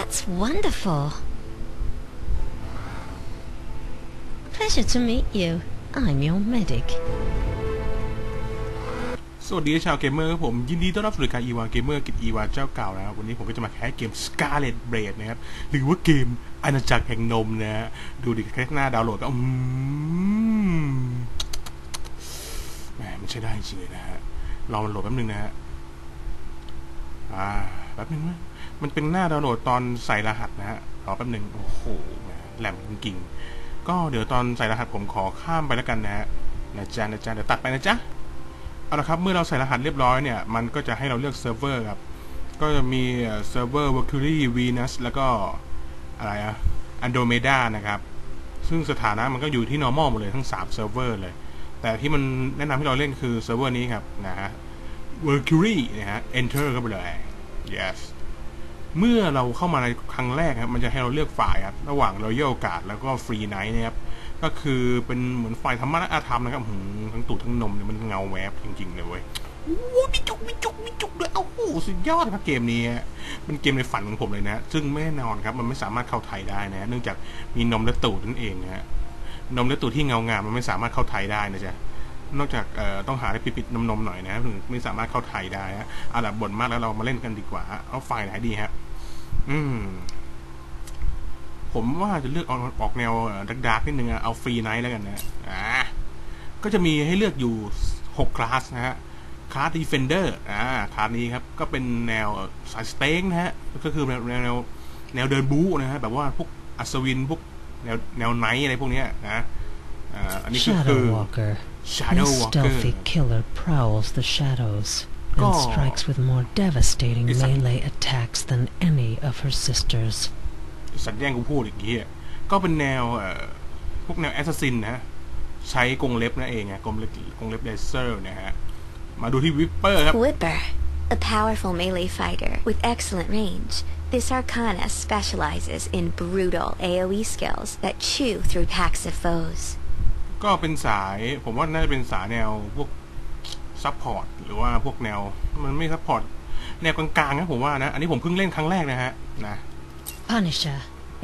That's wonderful. Pleasure to meet you. I'm your medic. สวัสดีชาวเกมเมอร์ครับผม ยินดีต้อนรับสู่รายการอีวาเกมเมอร์กิจอีวาเจ้าเก่านะครับ วันนี้ผมก็จะมาแคสเกม Scarlet Blade นะครับ หรือว่าเกมอาณาจักรแห่งนมนะฮะ ดูดิแค่หน้าดาวน์โหลดก็อืมแหมมันใช้ได้จริงเลยนะฮะ ลองมันโหลดแป๊บนึงนะฮะ อ่า แป๊บนึงนะ มันเป็นหน้าดาวน์โหลดตอนใส่รหัสนะฮะรอแป๊บนึงโอ้โหแหลมจริงๆก็เดี๋ยวตอนใส่รหัสผมขอข้ามไปแล้วกันนะฮะนะจ๊ะนะจ๊ะเดี๋ยวตัดไปนะจ๊ะเอาละครับเมื่อเราใส่รหัสเรียบร้อยเนี่ยมันก็จะให้เราเลือกเซิร์ฟเวอร์ครับก็จะมีเซิร์ฟเวอร์ Mercury Venus แล้วก็อะไรอะ Andromeda นะครับ ซึ่งสถานะมันก็อยู่ที่ normal หมดเลยทั้ง3เซิร์ฟเวอร์เลย แต่ที่มันแนะนำให้เราเล่นคือเซิร์ฟเวอร์นี้ครับนะฮะ Mercury นะฮะ enter เข้าไปเลย yes เมื่อเราเข้ามาในครั้งแรกครับ มันจะให้เราเลือกฝ่ายครับ ระหว่าง Royal Guard แล้วก็ Free Knight นะครับ ก็คือเป็นเหมือนฝ่ายธรรมะอาธรรมนะครับหืมทั้งตูดทั้งนมเนี่ยมันเงาแวบจริง ๆ เลยเว้ยโอ้มีจุกมีจุกมีจุกด้วยโอ้โหสุดยอดครับเกมนี้มันเกมในฝันของผมเลยนะ ซึ่งไม่แน่นอนครับ มันไม่สามารถเข้าไทยได้นะ เนื่องจากมีนมและตูดนั่นเองนะฮะนมและตูดที่เงางามมันไม่สามารถเข้าไทยได้นะจ๊ะนอกจากต้องหาอะไรปิดๆนมๆหน่อยนะถึงไม่สามารถเข้าไทยได้ฮะเอาล่ะบ่นมากแล้วเรามาเล่นกันดีกว่า เอาไฟล์ไหนดีฮะ อืม ผมว่าจะเลือกออกออกแนวดักดาร์กนิดนึงอะเอาฟรีไนท์แล้วกันนะอ่าก็จะมีให้เลือกอยู่6คลาสนะฮะคลาสดีเฟนเดอร์อ่าคลาสนี้ครับ ก็เป็นแนวสายสเต็งนะฮะ ก็คือแนวแนวแนวเดินบู๊นะฮะ แบบว่าพวกอัศวินพวกแนวแนวไนท์อะไรพวกเนี้ยนะอ่าอันนี้ก็คือ Shadow Walker. Shadow This Walker stealthy killer prowls the shadows and God. strikes with more devastating It's a- melee attacks than any of her sisters. สัตว์แย่งกูพูดอย่างนี้ยก็เป็นแนวเอ่อพวกแนวแอสซัสซินนะฮะ ใช้กรงเล็บนั่นเองไงกรงเล็บกรงเล็บเลเซอร์นะฮะ มาดูที่วิปเปอร์ครับ Whipper, a powerful melee fighter with excellent range. This Arcana specializes in brutal AoE skills that chew through packs of foes. ก็เป็นสาย ผมว่าน่าจะเป็นสายแนวพวก ซัพพอร์ตหรือว่าพวกแนว มันไม่ซัพพอร์ตแนวกลางๆนะผมว่านะ อันนี้ผมเพิ่งเล่นครั้งแรกนะฮะนะ Punisher,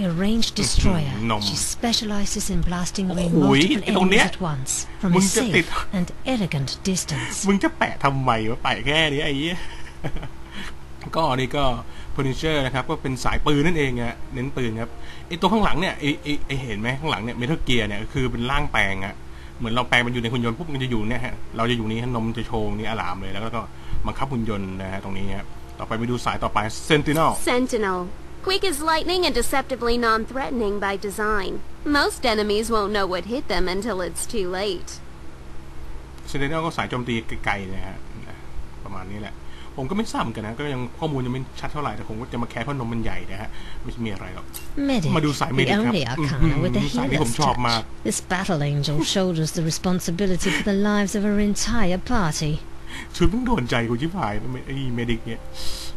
a ranged destroyer. nom. She specializes in blasting away Ui, multiple cái con enemies nét. at once from a Mừng cho thịt. safe and elegant distance. มึงจะแปะทำไมวะแปะแค่นี้ไอ้เหี้ยก็อันนี้ก็ Punisher นะครับ ก็เป็นสายปืนนั่นเองอะเน้นปืนครับไอตัวข้างหลังเนี่ยไอไอไอเห็นไหมข้างหลังเนี่ยเมทัลเกียร์เนี่ย คือเป็นร่างแปลงอะ เหมือนเราแปลงมันอยู่ในหุ่นยนต์ปุ๊บมันจะอยู่เนี่ยฮะเราจะอยู่นี้นมจะโชว์นี่อลามเลย แล้วก็บังคับหุ่นยนต์นะฮะตรงนี้ครับต่อไปไปดูสายต่อไป Sentinel Sentinel. Quick as lightning and deceptively non-threatening by design. Most enemies won't know what hit them until it's too late. Sentinel ก็สายโจมตีไกลๆนะฮะนะประมาณนี้แหละ ผมก็ไม่ทราบเหมือนกันนะ ก็ยังข้อมูลยังไม่ชัดเท่าไหร่ แต่ผมก็จะมาแคร์เพราะนมมันใหญ่นะฮะ ไม่มีอะไรหรอก Medic, Ma du sai, the medic, only ครับ arcana with a Mhm, sai, di healer's ผมชอบมาก touch. This battle angel shoulders the responsibility for the lives of her entire party. ชุดมึงโดนใจกูชิบหายไอ้เมดิกเนี่ย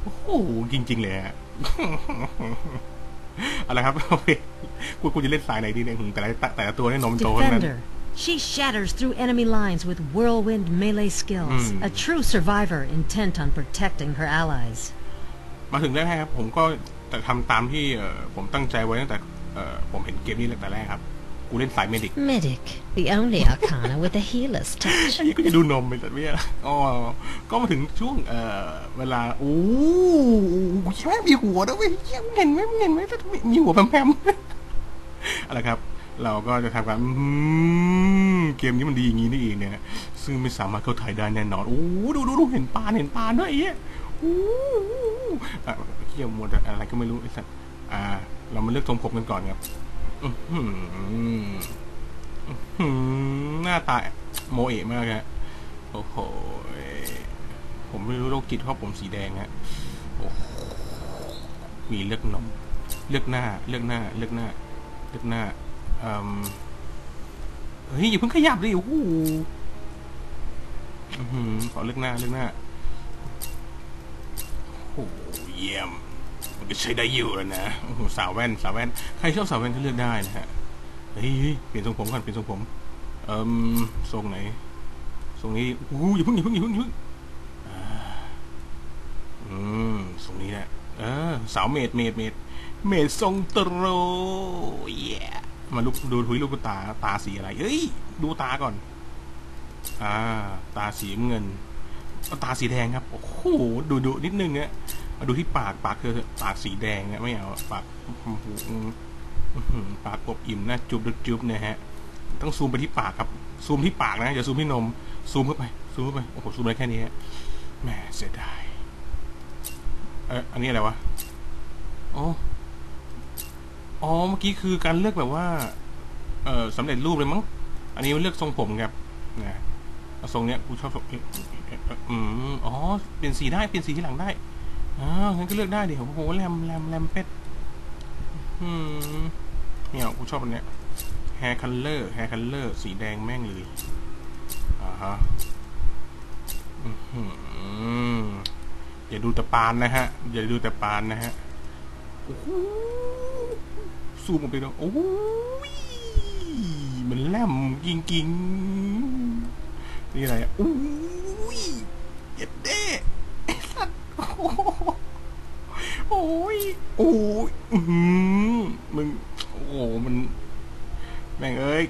โอ้โห จริง ๆ เลยฮะเอาละครับโอเคกูกูจะเล่นสายไหนดีเนี่ยหึงแต่ละแต่ละตัวเนี่ยนมโตทั้งนั้น Defender. She shatters through enemy lines with whirlwind melee skills. Mm. A true survivor intent on protecting her allies. มาถึงแรกๆครับผมก็จะทำตามที่เอ่อผมตั้งใจไว้ตั้งแต่เอ่อผมเห็นเกมนี้ตั้งแต่แรกครับ กูเล่นสายเมดิก Medic, the only arcana with a healer's touch. ไอ้นี่ก็จะดูนมไปแต่ไม่อะไรอ๋อก็มาถึงช่วงเอ่อเวลาโอ้โหแม่งมีหัวด้วยเวยเหี้ยมึงเห็นไหมมึงเห็นไหมมีหัวแพมๆอะไรครับ เราก็จะทำการเกมนี้มันดีอย่างนี้นี่เองเนี่ย ซึ่งไม่สามารถเข้าไทยได้แน่นอน โอ้ดูดูดูเห็นปลาเห็นปลาด้วยไอ้เหี้ยโอ้อะเกี่ยวมวดอะไรก็ไม่รู้ไอ้สัสอ่า เรามาเลือกทรงผมกันก่อนครับหน้าตาโมเอะมากฮะโอ้โหผมไม่รู้โรคจิตเพราะผมสีแดงฮะโอ้มีเลือกนมเลือกหน้า เลือกหน้า เลือกหน้า เลือกหน้า เฮ้ยอย่าเพิ่งขยับดิโอ้โหขอเลือกหน้าเลือกหน้าโอ้โหเยี่ยม มันก็ใช้ได้อยู่แล้วนะโอ้โหสาวแว่นสาวแว่นใครชอบสาวแว่นก็เลือกได้นะฮะเฮ้ยเปลี่ยนทรงผมก่อนเปลี่ยนทรงผมเอ่มทรงไหนทรงนี้โอ้โหอย่าเพิ่งอย่าเพิ่งอย่าเพิ่งอย่าเพิ่งอืมทรงนี้แหละเออสาวเมดเมดเมดเมซงตรเย่ มาลุกดูทุยลูกตาตาสีอะไร เอ้ย ดูตาก่อน อ่า ตาสีเงิน ตาสีแดงครับ โอ้โห ดูดูนิดนึงเนี่ยมาดูที่ปากปากคือปากสีแดงนี่ยไม่เอาปากปากกบอิ่มนะจุบจุบเนี่ยฮะ ต้องซูมไปที่ปากครับ ซูมที่ปากนะอย่าซูมที่นม ซูมเข้าไป ซูมเข้าไป โอ้โห ซูมได้แค่นี้ฮะแหมเสียดายเอออันนี้อะไรวะอ๋อ อ๋อเมื่อกี้คือการเลือกแบบว่า เออสำเร็จรูปเลยมั้ง อันนี้มันเลือกทรงผมครับนะทรงเนี้ยกูชอบทรงอืมอ๋อเปลี่ยนสีได้เปลี่ยนสีที่หลังได้อ่างั้นก็เลือกได้เดิโอ้โหแรมแรมแรมเป็ดอืมเนี่ยกูชอบอันเนี้ย hair color hair color สีแดงแม่งเลยอ่าฮะอื้อหืออย่าดูแต่ปานนะฮะ อย่าดูแต่ปานนะฮะโอ้โห ซูมออกไปแล้วโอ้ยมันแหลมกิงกิงนี่อะไรอะโอ้ยเย็ดเด้สัตว์โอ้ยโอ้ยมึงโอ้มัน แม่งเอ้ย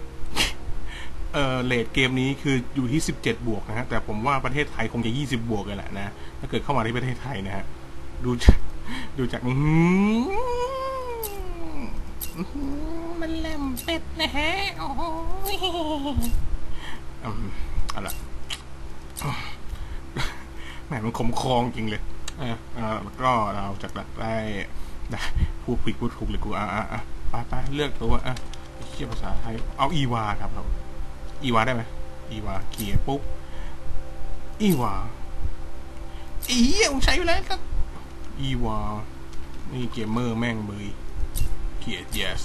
เออเลทเกมนี้คืออยู่ที่17บเจ็ดบวกนะฮะ แต่ผมว่าประเทศไทยคงจะ20บบวกเลยแหละนะ ถ้าเกิดเข้ามาที่ประเทศไทยนะฮะ ดูจากดูจากอื มันแหลมเป็ดนะฮะ โอ้ยอืมเอาละแหมมันขมคองจริงเลยเอ่อแล้วก็เราจากได้ได้พูดผิดพูดถูกเลยกูอะอะอะไปไปเลือกตัวอะเขียนภาษาไทย เอาอีวาครับเราอีวาได้ไหมอีวาเขียปุ๊บอีวาอีเหี้ยผมใช้อยู่แล้วครับอีวานี่เกมเมอร์แม่งเบย เขียน yes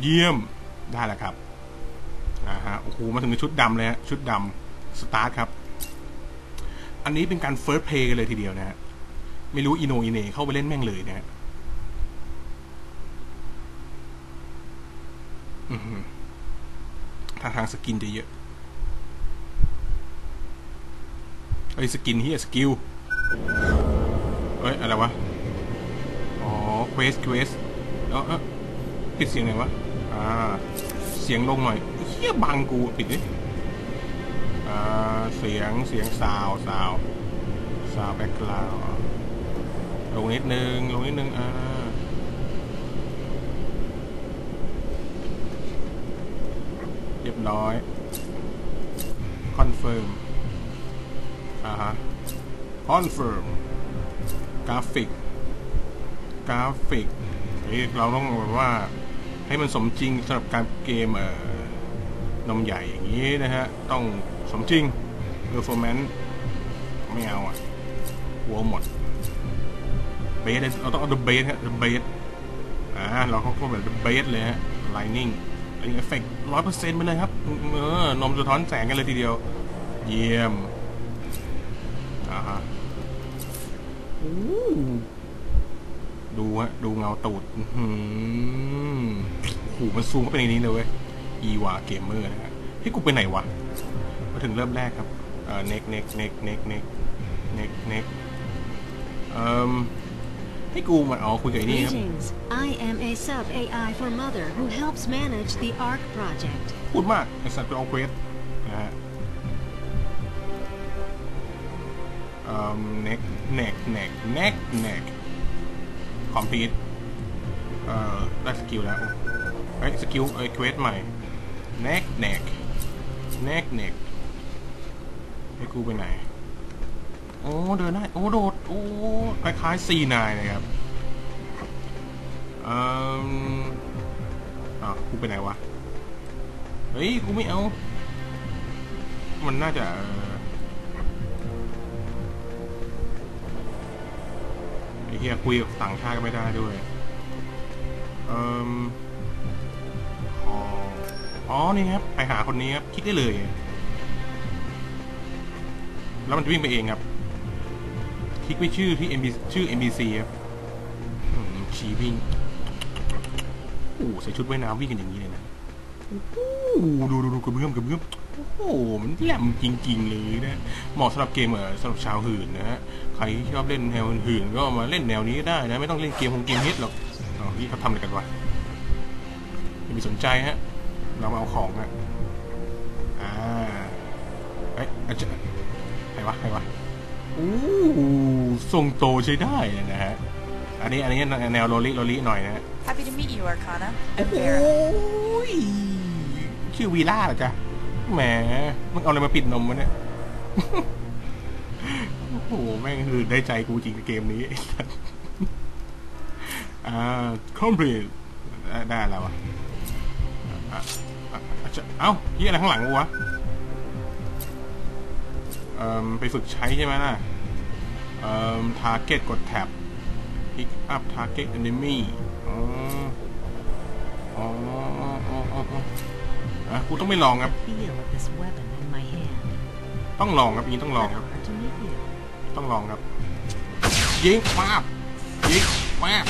เยี่ยมได้แล้วครับอ่าฮะโอ้โหมาถึงในชุดดำเลยฮะชุดดำสตาร์ทครับ อันนี้เป็นการเฟิร์สเพย์กันเลยทีเดียวนะฮะไม่รู้อิโนอิเนเข้าไปเล่นแม่งเลยนะฮะทางทางสกินจะเยอะเอ้สกินเฮียสกิลเอ้ย อะไรวะ อ๋อเควสเควส เออเอปิดเสียงไหนวะ อ่า เสียงลงหน่อยเฮียบังกูปิดดิ อ่า เสียง เสียงซาวซาวซาวแบ็กกราวลงนิดนึง ลงนิดนึง อ่า เรียบร้อย คอนเฟิร์ม อ่าฮะ คอนเฟิร์ม กราฟิก กราฟิก เฮ้ยเราต้องแบบว่าให้มันสมจริงสำหรับการเกมเอ่อนมใหญ่อย่างนี้นะฮะ ต้องสมจริง performance ไม่เอาอะหัวหมดเบสเราต้องเอา the base ฮะ the base อ่าเราเขาก็แบบ the base เลยฮะ lightning อันนี้เอฟเฟกต์ร้อยเปอร์เซ็นต์ไปเลยครับเออนมสะท้อนแสงกันเลยทีเดียว เยี่ยม อ่าฮะโอ้ ดูฮะดูเงาตูดอื้อหือโอ้โหมันซูมเข้าไปในนี้เลยเว้ยอีวาเกมเมอร์นะฮะเฮ้ยกูไปไหนวะ มาถึงเริ่มแรกครับเอ่อเน็กเน็กเน็กเน็กเน็กเน็กเน็กเอ่อให้กูมาเอาคุยกับไอ้นี่ครับ Greetings. I am a sub AI for Mother who helps manage the ARC project. พูดมากไอสัตว์ไปเอาเควสนะฮะเอ่อเน็กเน็ คอมพิวเอ่อได้สกิลแล้วเฮ้ยสกิลเอ้ยเควสใหม่เน็กเน็กเน็กเน็กให้กูไปไหน โอ้เดินได้ โอ้โดด โอ้คล้ายๆซีนายนะครับเอ่ออะกูไปไหนวะ เฮ้ย กูไม่เอา มันน่าจะเเหี้ยคุยกับต่างชาติก็ไม่ได้ด้วยเอ่ออ๋อ นี่ครับ ไปหาคนนี้ครับ คลิกได้เลย แล้วมันจะวิ่งไปเองครับ คลิกไปชื่อที่ MB ชื่อ MBC ครับชีวิ่งโอ้ใส่ชุดว่ายน้ำวิ่งกันอย่างนี้เลยนะโอ้ดูดูดูกระเบื้อมกระเบื้อม โอ้โอ้โหมันแหลมจริง ๆ เลยนะเหมาะสำหรับเกมเออสำหรับชาวหื่นนะฮะใครที่ชอบเล่นแนวหื่นๆก็มาเล่นแนวนี้ก็ได้นะ ไม่ต้องเล่นเกมของเกมฮิตหรอกอ๋อนี่เขาทำอะไรกันวะอย่าไปสนใจฮะ เรามาเอาของฮะอ่าเอ้ยอาจจะใครวะใครวะอู้ทรงโตใช้ได้นะฮะอันนี้อันนี้แนวโรลิโรลิหน่อยนะฮะ Happy to meet you, Arcana. I'm โอ้ Vera. ยชื่อวีล่าเหรอจ๊ะ แหมมันเอาอะไรมาปิดนมวะเนี่ย โอ้โห แม่งคือได้ใจกูจริงในเกมนี้อ่า complete ได้แล้ววะอะอะอะเอ้าที่อะไรข้างหลังวะเอ่อไปฝึกใช้ใช่ไหมน่ะเอ่อ target กดแท็บ pick up target enemy อ๋อ อ๋อ อ๋อ อะกูต้องไม่ลองครับ ต้องลองครับนี้ต้องลองครับ ต้องลองครับ ยิงมาบยิงมาบ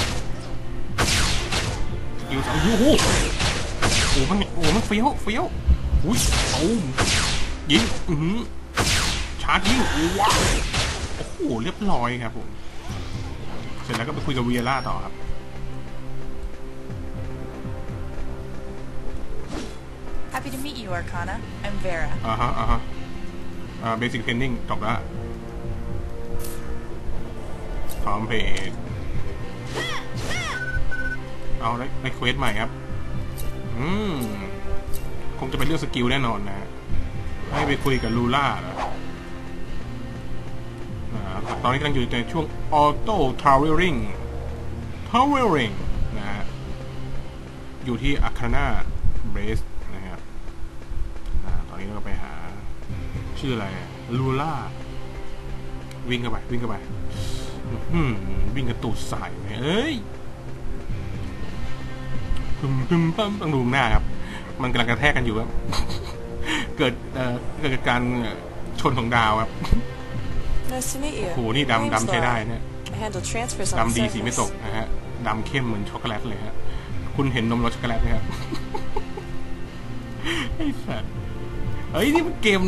สกิลสองยูหูโอ้โหมันโอ้โหมันเฟี้ยวเฟี้ยวอุ้ยตูมยิงอือหือชาร์จยิงว้าวโอ้โหเรียบร้อยครับผม เสร็จแล้วก็ไปคุยกับเวียร่าต่อครับ Happy to meet you, Arcana. I'm Vera. อ่าฮะอ่าฮะอ่าเบสิกเทรนนิ่งจบแล้วพร้อมเพจเอาได้ได้เควสใหม่ครับ อืม คงจะเป็นเรื่องสกิลแน่นอนนะฮะให้ไปคุยกับลูล่าเหรออตอนนี้กำลังอยู่ในช่วงออโต้ทาวเวอริงทาวเวอริงนะฮะอยู่ที่อาคานาเบสนะครับ อ่าตอนนี้เราก็ไปหา ชื่ออะไรลูล่า วิ่งเข้าไป วิ่งเข้าไปอื้อหือวิ่งกระตูดใส่ไหมเอ้ยพึมพึมปั๊มต้องดูหน้าครับ มันกำลังกระแทกกันอยู่ครับ เกิดเอ่อเกิดการเอ่อชนของดาวครับ Nice to meet you. โอ้โหนี่ดำดำใช้ได้เนี่ย I handle transfers on ดำ the ดีสีไม่ตก surface. นะฮะดำเข้มเหมือนช็อกโกแลตเลยฮะ คุณเห็นนมรสช็อกโกแลตไหมครับไอ้สัสเฮ้ยนี่มันเกม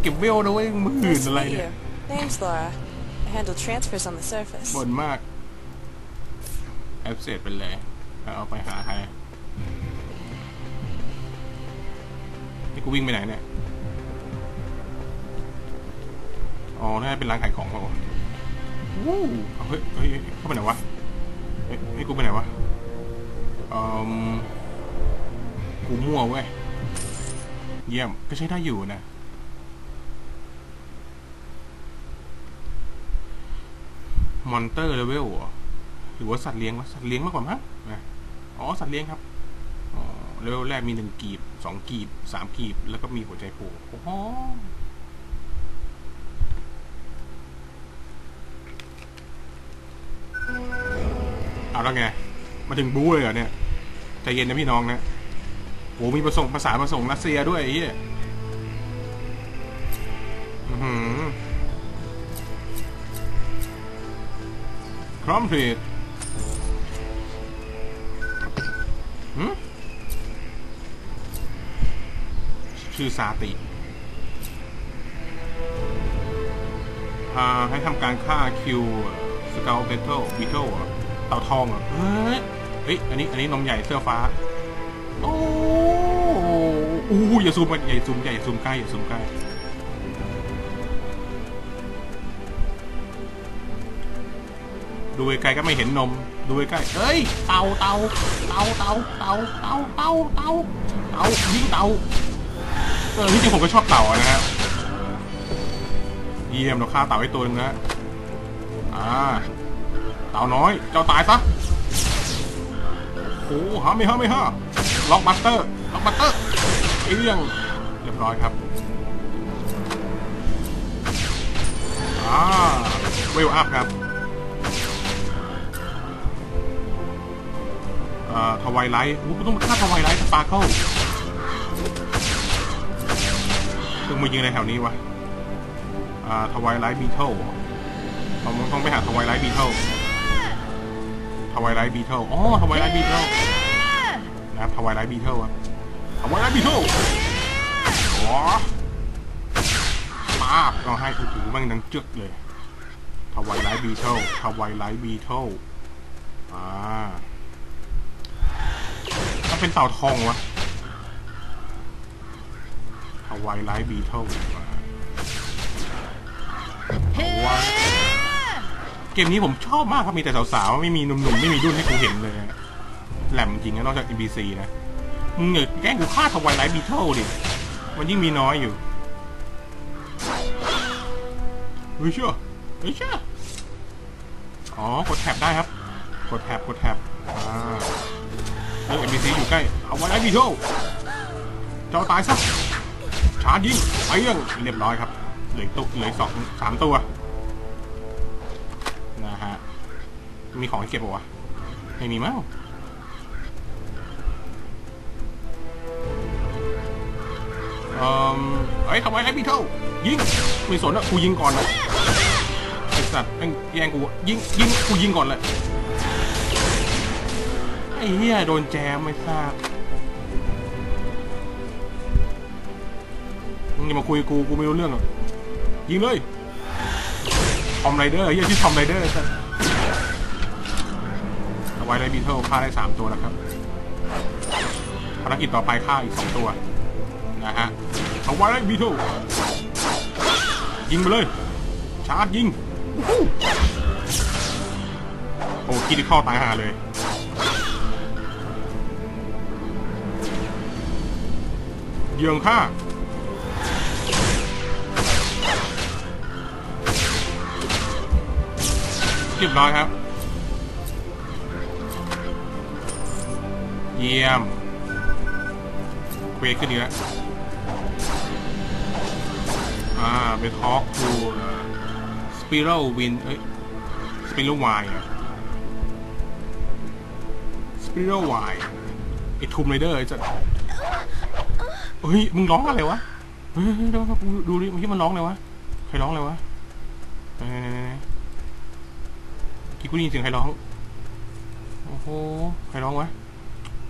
เก็บเวลนะเว้ยมือหื่น Nice to อะไร meet เนี่ย you. Name's Laura. I handle transfers on the surface. บ่นมากแอปเสร็จไปเลยเอาไปหาใครนี่กูวิ่งไปไหนเนี่ย อ๋อน่าจะเป็นร้านขายของเปล่าวะวู้เอาเฮ้ยเฮ้ยเฮ้ยเข้าไปไหนวะเฮ้ยนี่กูไปไหนวะอืมกูมั่วเว้ย เยี่ยม ก็ใช้ได้อยู่นะ มอนเตอร์เลเวลหรือว่าสัตว์เลี้ยงวะสัตว์เลี้ยงมากกว่ามั้งนะอ๋อ สัตว์เลี้ยงครับอ๋อเลเวลแรกมีหนึ่งกีบสองกีบสามกีบ แล้วก็มีหัวใจโผล่โอ้โหเอาแล้วไง มาถึงบู๊เลยเหรอเนี่ยใจเย็นนะพี่น้องนะโหมีประสงภาษาประสงรัสเซียด้วยไอ้เหี้ยอือหือ พร้อมเพลดหืมชื่อซาติอ่าให้ทำการฆ่าคิวสเกลเบทเทิลบีเทิลเต่าทองเหรอเฮ้ยเฮ้ยอันนี้ อันนี้นมใหญ่เสื้อฟ้า โอ้โอ้อย่าซูมมันอย่าซูมใหญ่อย่าซูมใกล้อย่าซูมใกล้ ดูไกลก็ไม่เห็นนม ดูใกล้เอ้ย เต่าเต่าเต่าเต่าเต่าเต่าเต่าเต่าเต่ายิงเต่าเออที่จริงผมก็ชอบเต่านะฮะเยี่ยมเราฆ่าเต่าไว้ตัวนึงนะอ่าเต่าน้อย เจ้าตายซะโอ้โหฮาไม่ฮาไม่ฮาล็อกบัตเตอร์ล็อกบัตเตอร์เอี้ยงเรียบร้อยครับอ่าเวลอัพครับ อ่าทวายไลท์อู้กูต้องมาฆ่าทวายไลท์สปาร์เคิลตึงมายิงในแถวนี้วะอ่าทวายไลท์บีเทิลเราต้องไปหาทวายไลท์บีเทิลทวายไลท์บีเทิลอ๋อทวายไลท์บีเทิลนะครับทวายไลท์บีเทิลครับทวายไลท์บีเทิลหัวมาบก็ให้โอ้โหแมันดังจึกเลยทวายไลท์บีเทิลทวายไลท์บีเทิลอ่า เป็นเต่าทองวะทวายไลท์บีเทิลเกมนี้ผมชอบมากครับมีแต่สาวๆ ไม่มีหนุ่มๆ ไม่มีรุ่นให้กูเห็นเลย แหลมจริงนะนอกจาก NBC นะมึงอย่าแกล้งกูฆ่าทวายไลท์บีเทิลดิ มันยิ่งมีน้อยอยู่เฮ้ยเชื่อเฮ้ยเชื่ออ๋อ กดแท็บได้ครับ กดแท็บกดแท็บอ่า เออ NBC อยู่ใกล้ เอาไว้ไลท์บีเทลเจ้าตายซะชาร์จยิงไปยังเรียบร้อยครับ เหลือตัวเหลือสองสามตัว นะฮะ มีของให้เก็บปะวะไม่มีมั้งเอ่อเฮ้ยทำไมไอ้พี่เท่ายิง ไม่สนอะกูยิงก่อนนะไอ้สัตว์แม่งแย่งกูยิงยิงกูยิงก่อนเลย ไอ้เหี้ยโดนแจมไม่ทราบมึงอย่ามาคุยกูกูไม่รู้เรื่องหรอกยิงเลยทอมไรเดอร์เฮียที่ทอมไรเดอร์สัตว์เอาไว้ได้บีเทิลฆ่าได้สามตัวแล้วครับภารกิจต่อไปฆ่าอีกสองตัวนะฮะเอาไว้ได้บีเทิลยิงไปเลย ชาร์จยิงโอ้คิดที่ข้อตายหาเลย เยืองฆ่าเรียบร้อยครับ เยี่ยมเควสขึ้นดีแล้วอ่าไปทอล์กทูสปิรัลวิน เอ้ย สปิรัลไวอะสปิรัลไวไอทูมไรเดอร์ไอจัด เฮ้ยมึงร้องอะไรวะเฮ้ยเดี๋ยวดูดูดิมันที่มันร้องเลยวะใครร้องเลยวะไหนๆๆกี่กูได้ยินเสียงใครร้องโอ้โหใครร้องวะ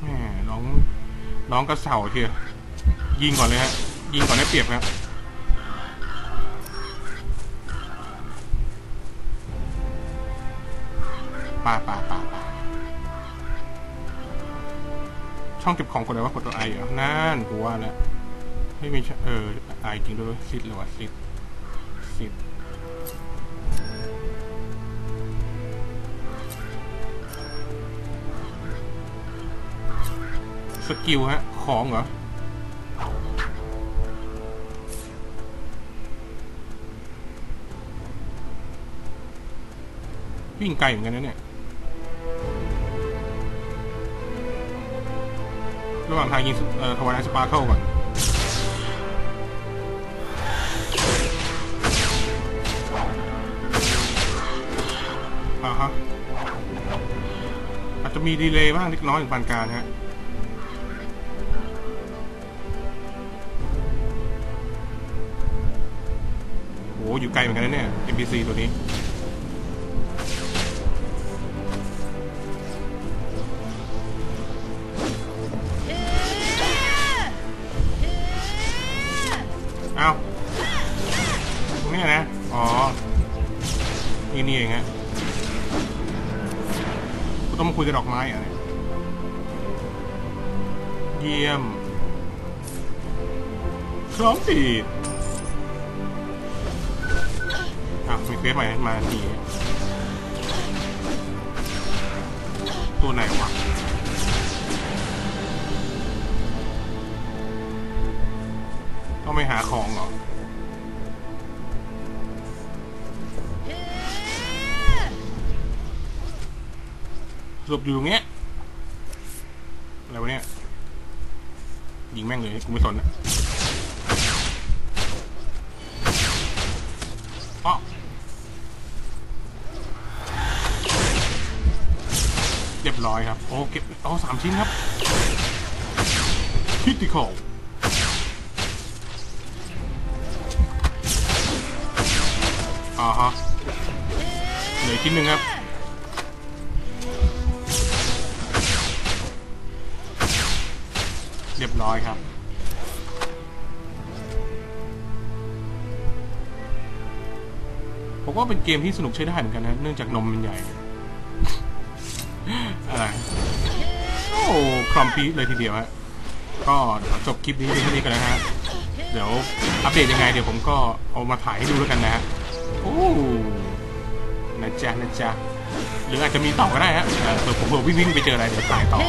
แหมร้องร้องกระเสาเชียวยิงก่อนเลยฮะยิงก่อนได้เปรียบครับปาปาปาปา ช่องเก็บของกดอะไรวะกดตัวไอเหรอนั่นกูว่าแล้วไม่มีช่องเออไอจริงด้วยซิดเลยวะซิดซิดสกิลฮะ ของเหรอวิ่งไกลเหมือนกันนะเนี่ย ระหว่างทางยิงเอ่อทวายสปาเคิลก่อนอ่าฮะอาจจะมีดีเลย์บ้างเล็กน้อยถึงปานกลางฮะโอ้อยู่ไกลเหมือนกันนะเนี่ย NPC ตัวนี้ ไปหาของเหรอสรุปอยู่ตรงเนี้ย อะไรวะเนี่ย ยิงแม่งเลย กูไม่สนอะอ๋อเรียบร้อยครับ โอ้เก็บโอ้สามชิ้นครับคิ อ๋ฮะเหลืองทีนึงครับเรียบร้อยครับ ผมว่าเป็นเกมที่สนุกใช้ได้เหมือนกันนะ เนื่องจากนมมันใหญ่ อะไร โอ้คอมพีเลยทีเดียวฮะ ก็จบคลิปนี้ที่นี้กันนะฮะ เดี๋ยวอัปเดตยังไง เดี๋ยวผมก็เอามาถ่ายให้ดูแล้วกันนะฮะ โอ้นะจ๊ะนะจ๊ะหรืออาจจะมีต่อก็ได้ฮะเผื่อผมเวิ่งวิ่งไปเจออะไรเดี๋ยวตายต่อ